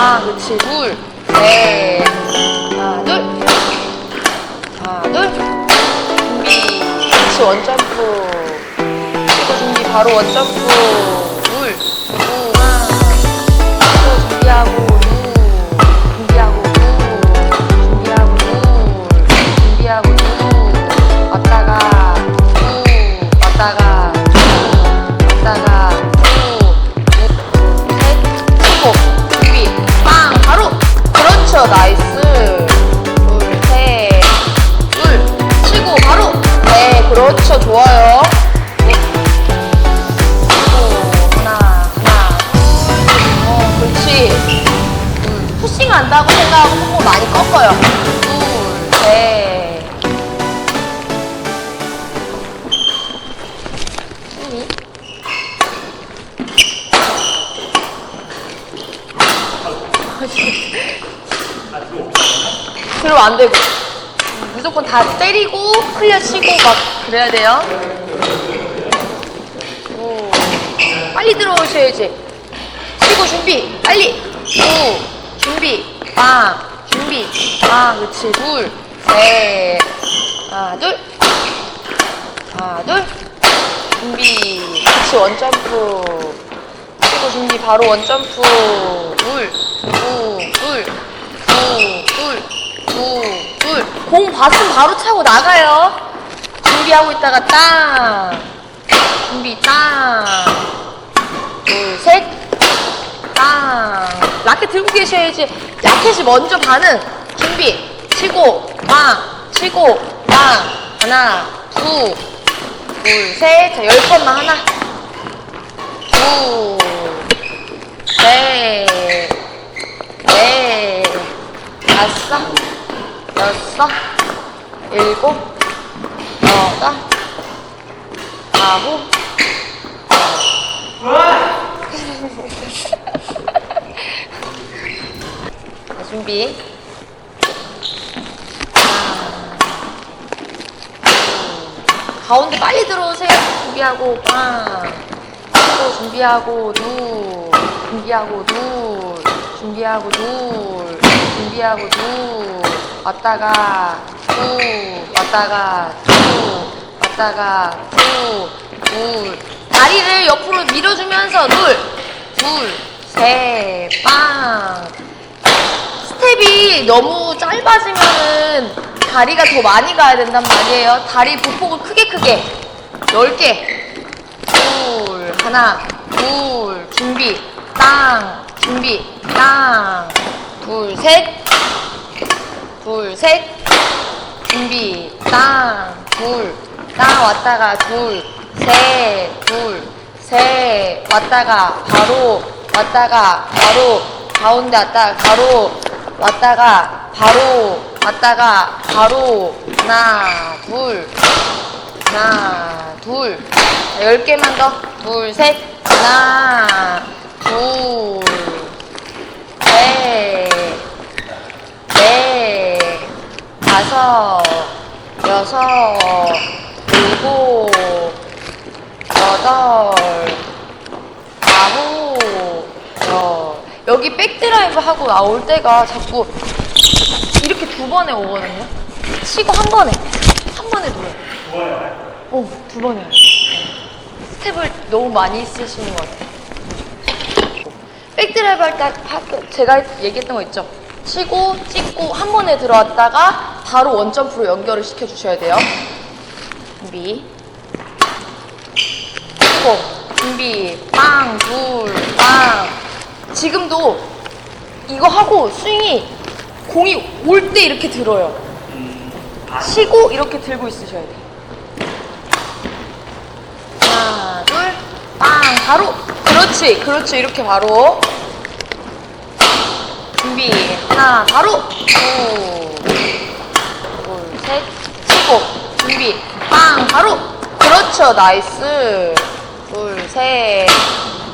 아, 그치. 둘, 셋. 하나, 둘. 하나, 둘. 준비. 그치, 원점프. 그리고 준비, 바로 원점프. 둘, 두, 하나. 또. 준비하고, 안 되고 무조건 다 때리고 클리어 치고 막 그래야 돼요. 오. 빨리 들어오셔야지. 치고 준비 빨리. 오. 준비 빵 준비 빵 그렇지 둘 셋. 하나 둘 하나 둘 준비 그렇지 원점프 치고 준비 바로 원점프 둘, 두, 둘, 두, 둘, 두, 둘. 공 봤으면 바로 차고 나가요. 준비하고 있다가 땅. 준비 땅. 둘, 셋. 땅. 라켓 들고 계셔야지. 라켓이 먼저 반응. 준비. 치고, 빵. 치고, 빵. 하나, 두, 둘, 셋. 자, 열 번만 하나. 둘, 셋, 넷, 다섯, 여섯, 일곱, 여덟, 아홉, 자, 준비. 가운데 빨리 들어오세요. 준비하고 빵. 또 준비하고 둘. 준비하고 둘. 준비하고 둘. 준비하고 둘. 왔다가 둘. 왔다가 둘. 왔다가 둘. 둘. 다리를 옆으로 밀어주면서 둘. 둘. 셋. 빵. 스텝이 너무 짧아지면은 다리가 더 많이 가야 된단 말이에요. 다리 보폭을 크게 크게 넓게 둘 하나 둘 준비 땅 준비 땅 둘셋 둘 셋. 준비. 땅 둘 땅 왔다가 둘 셋 둘 셋. 왔다가 바로 왔다가 바로. 가운데 왔다가 바로 왔다가 바로 왔다가 바로. 하나 둘. 하나 둘. 자, 열 개만 더. 둘 셋. 하나 둘 셋넷 다섯 여섯 일곱 여덟 아홉 열 여기 백드라이브 하고 나올 때가 자꾸 이렇게 두 번에 오거든요. 치고 한 번에 한 번에 돌아요. 어, 두 번에. 스텝을 너무 많이 쓰시는 것 같아요. 백드라이브 할 때 제가 얘기했던 거 있죠? 치고 찍고 한 번에 들어왔다가 바로 원점프로 연결을 시켜주셔야 돼요. 준비. 치고 준비 빵, 둘, 빵. 지금도 이거 하고 스윙이 공이 올 때 이렇게 들어요. 쉬고 이렇게 들고 있으셔야 돼요. 하나, 둘, 빵, 바로. 그렇지, 그렇지, 이렇게 바로. 준비, 하나, 바로. 치고. 준비, 빵, 바로. 그렇죠, 나이스. 둘, 셋,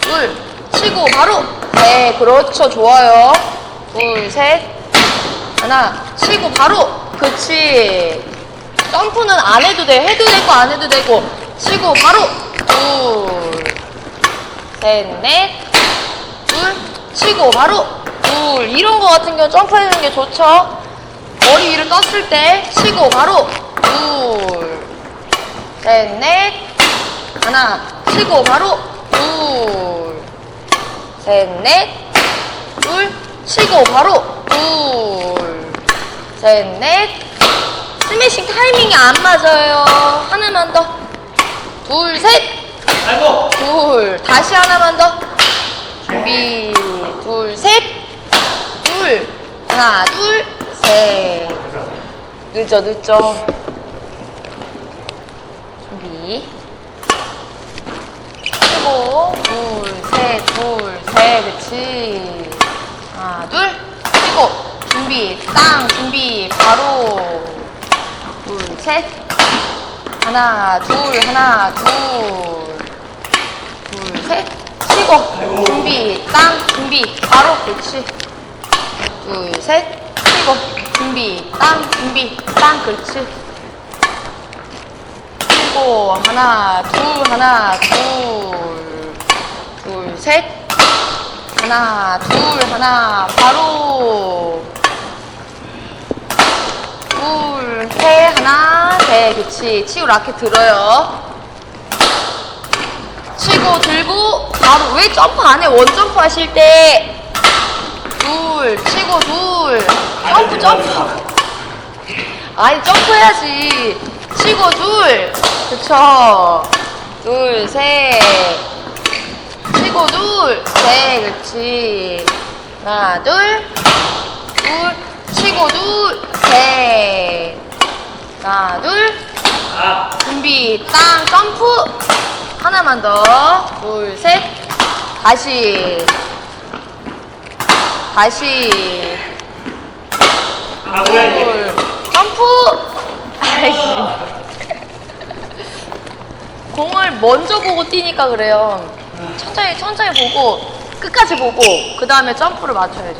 둘, 치고, 바로. 네, 그렇죠, 좋아요. 둘, 셋, 하나, 치고, 바로. 그치. 점프는 안 해도 돼. 해도 되고, 안 해도 되고. 치고, 바로. 둘, 셋, 넷, 둘, 치고, 바로. 둘. 이런 거 같은 경우 점프해주는 게 좋죠? 머리 위를 떴을 때 치고 바로 둘. 셋, 넷. 하나. 치고 바로 둘. 셋, 넷. 둘. 치고 바로 둘. 셋, 넷. 스매싱 타이밍이 안 맞아요. 하나만 더. 둘, 셋. 아이고. 둘. 다시 하나만 더. 준비. 둘, 셋. 둘. 하나, 둘, 셋. 늦어, 늦어. 준비. 치고. 둘, 셋, 둘, 셋. 그치. 하나, 둘. 치고. 준비. 땅. 준비. 바로. 둘, 셋. 하나, 둘, 하나, 둘. 둘, 셋. 치고. 준비. 땅. 준비. 바로. 그렇지. 둘, 셋. 치고. 준비. 땅. 준비. 땅. 그렇지. 치고. 하나, 둘, 하나, 둘. 둘, 셋. 하나, 둘, 하나. 바로. 둘, 셋, 하나, 셋. 그치. 치고 라켓 들어요. 치고 들고 바로 왜 점프 안 해? 원 점프 하실 때. 둘, 치고 둘. 점프, 점프. 아니, 점프해야지. 치고 둘. 그쵸. 둘, 셋. 치고 둘. 셋. 그치. 하나, 둘. 둘. 치고 둘. 셋. 하나, 둘. 아. 준비. 땅. 점프. 하나만 더. 둘, 셋. 다시. 다시. 아. 둘. 점프. 아이씨. 공을 먼저 보고 뛰니까 그래요. 천천히 천천히 보고 끝까지 보고 그 다음에 점프를 맞춰야죠.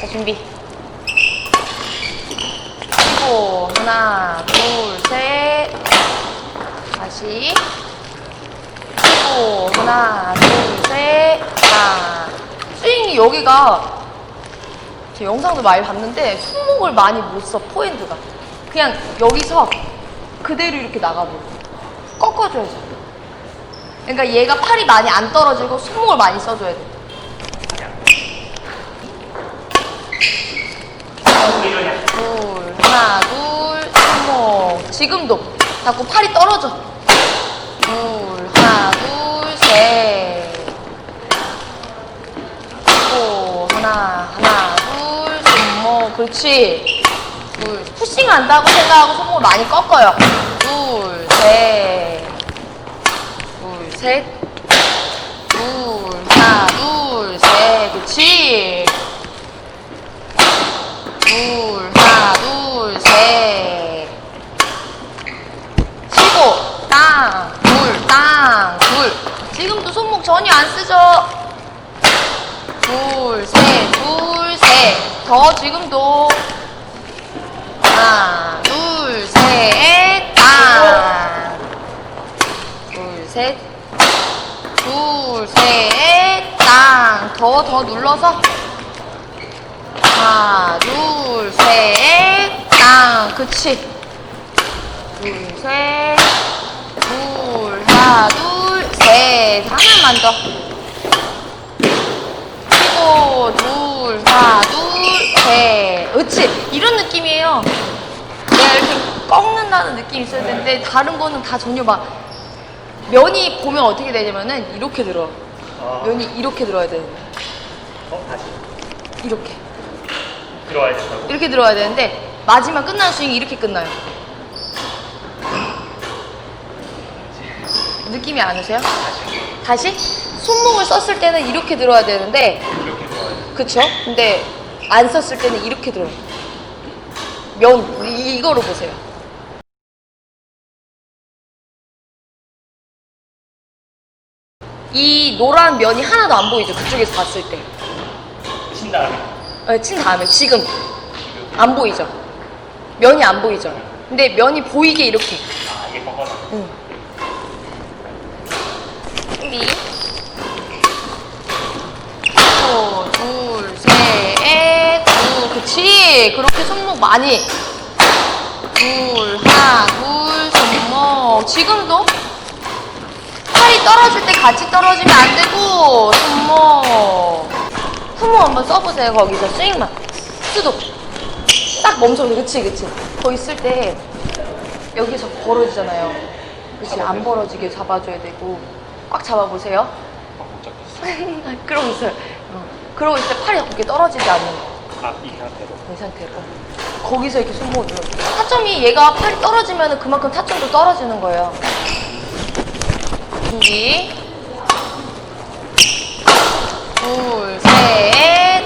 자 준비. 치고 하나 둘 셋. 다시. 치고 하나 둘 셋. 하나. 스윙이 여기가 제 영상도 많이 봤는데 손목을 많이 못 써 포핸드가 그냥 여기서 그대로 이렇게 나가버려 꺾어줘야지 그러니까 얘가 팔이 많이 안 떨어지고 손목을 많이 써줘야 돼. 둘, 하나, 둘, 손목. 지금도 자꾸 팔이 떨어져. 둘, 하나, 둘, 셋. 또 하나, 하나, 둘, 손목. 그렇지. 둘, 푸싱 한다고 생각하고 손목을 많이 꺾어요. 둘, 셋. 둘, 셋. 둘, 하나, 둘, 셋. 그렇지. 둘, 하나, 둘, 셋. 치고, 땅, 둘, 땅, 둘. 지금도 손목 전혀 안 쓰죠? 둘, 셋, 둘, 셋. 더 지금도. 하나, 둘, 셋, 땅. 둘, 셋. 둘, 셋, 땅. 더, 더 눌러서. 하나, 둘, 셋, 땅. 그치. 둘, 셋, 둘, 하나, 둘, 셋. 하나만 더. 그리고 둘, 하나, 둘, 셋. 그치. 이런 느낌이에요. 내가 이렇게 꺾는다는 느낌이 있어야 되는데, 다른 거는 다 전혀 막, 면이 보면 어떻게 되냐면은, 이렇게 들어. 어, 면이 이렇게 들어야 되는데, 어, 다시. 이렇게. 들어와야 된다고? 이렇게 들어야 되는데 마지막 끝나는 스윙이 이렇게 끝나요. 느낌이 안 오세요? 다시 손목을 썼을 때는 이렇게 들어야 되는데 들어와야 돼. 그쵸? 근데 안 썼을 때는 이렇게 들어요. 면 이- 이거로 보세요. 이 노란 면이 하나도 안 보이죠? 그쪽에서 봤을 때. 친 다음에. 어, 친 다음에 지금 안 보이죠? 면이 안 보이죠? 근데 면이 보이게 이렇게. 아, 이게. 응. 준비. 그렇지. 그렇게 손목 많이. 둘, 하나, 둘, 손목. 지금도 팔이 떨어질 때 같이 떨어지면 안 되고, 손목. 손목 한번 써보세요, 거기서. 스윙만. 수도. 딱 멈춰보세요. 그치, 그치. 거기 쓸 때, 여기서 벌어지잖아요. 그치, 안 벌어지게 잡아줘야 되고. 꽉 잡아보세요. 못 잡겠어. 그러고 있어요. 어. 그러고 있을 때 팔이 이렇게 떨어지지 않는 거. 아, 이 상태로. 이 상태로. 거기서 이렇게 손목을 눌러. 타점이 얘가 팔이 떨어지면 그만큼 타점도 떨어지는 거예요. 준비. 둘, 셋.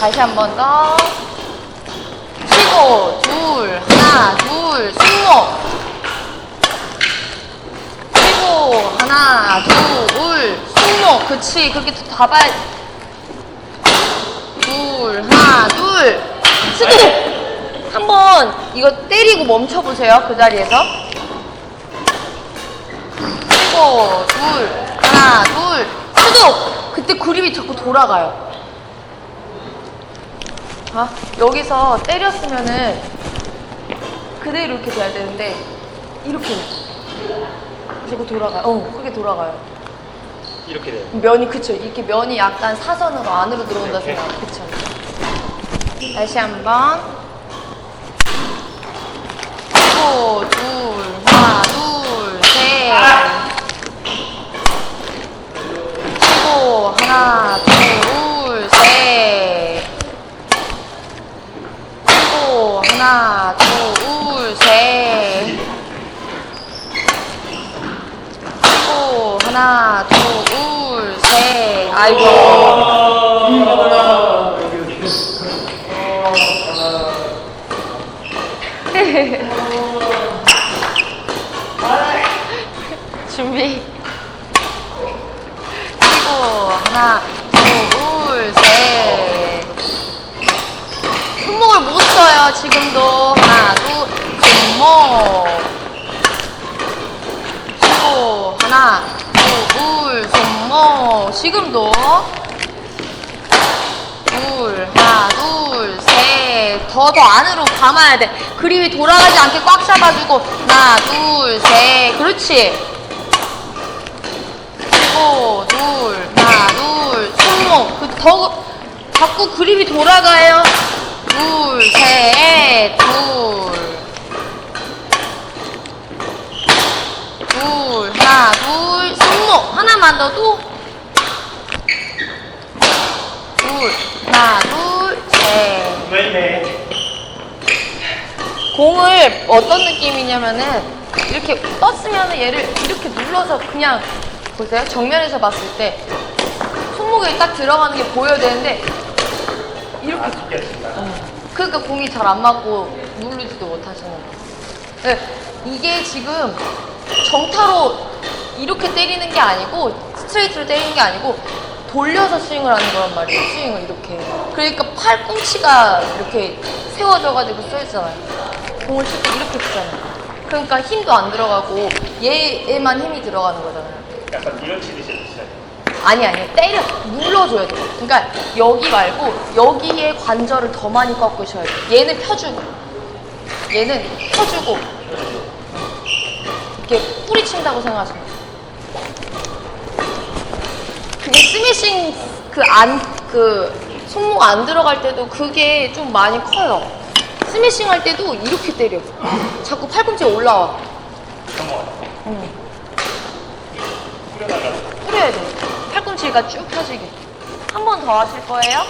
다시 한 번 더. 치고, 둘, 하나, 둘, 손목. 치고, 하나, 둘, 손목. 그치. 그렇게 가봐야 둘, 하나, 둘. 스톱! 한번 이거 때리고 멈춰보세요. 그 자리에서. 그리고 둘, 하나, 둘. 스톱! 그때 그립이 자꾸 돌아가요. 아, 여기서 때렸으면은 그대로 이렇게 돼야 되는데 이렇게 자꾸 돌아가요. 어, 크게 돌아가요. 이렇게 돼요. 면이 그쵸 이렇게 면이 약간 사선으로 안으로 들어온다? 생각 그쵸 다시 한번. 그리고 둘 하나 둘셋. 그리고 하나 둘셋. 그리고 하나 둘셋. 그리고 하나, 둘, 셋. 아이고. 준비. 그리고 하나, 둘, 셋. 손목을 못 써요, 지금도. 하나, 둘, 손목. 그리고 하나, 둘, 손목. 지금도. 둘, 하나, 둘, 셋. 더, 더 안으로 감아야 돼. 그립이 돌아가지 않게 꽉 잡아주고. 하나, 둘, 셋. 그렇지. 그리고 둘, 하나, 둘, 손목. 그, 더, 자꾸 그립이 돌아가요. 둘, 셋, 둘. 둘, 하나, 둘, 손목. 하나만 더 또. 둘, 하나, 둘, 셋. 왜 공을 어떤 느낌이냐면은 이렇게 떴으면 얘를 이렇게 눌러서 그냥 보세요. 정면에서 봤을 때 손목에 딱 들어가는 게 보여야 되는데 이렇게 하신다. 그러니까 공이 잘 안 맞고 누르지도 못하시는 거예요. 네, 이게 지금 정타로 이렇게 때리는 게 아니고 스트레이트로 때리는 게 아니고 돌려서 스윙을 하는 거란 말이에요. 스윙을 이렇게. 그러니까 팔꿈치가 이렇게 세워져가지고 쏘였잖아요. 공을 칠 때 이렇게 치잖아요. 그러니까 힘도 안 들어가고 얘에만 힘이 들어가는 거잖아요. 약간 밀어치듯이 돼요. 아니 아니 때려 눌러줘야 돼. 그러니까 여기 말고 여기에 관절을 더 많이 꺾으셔야 돼. 얘는 펴주고 얘는 펴주고 이렇게 뿌리친다고 생각하시면 돼. 그게 스매싱 그안그 손목 안 들어갈 때도 그게 좀 많이 커요. 스매싱 할 때도 이렇게 때려. 자꾸 팔꿈치 올라와. 응. 뿌려야 돼. 팔꿈치가 쭉 펴지게. 한 번 더 하실 거예요?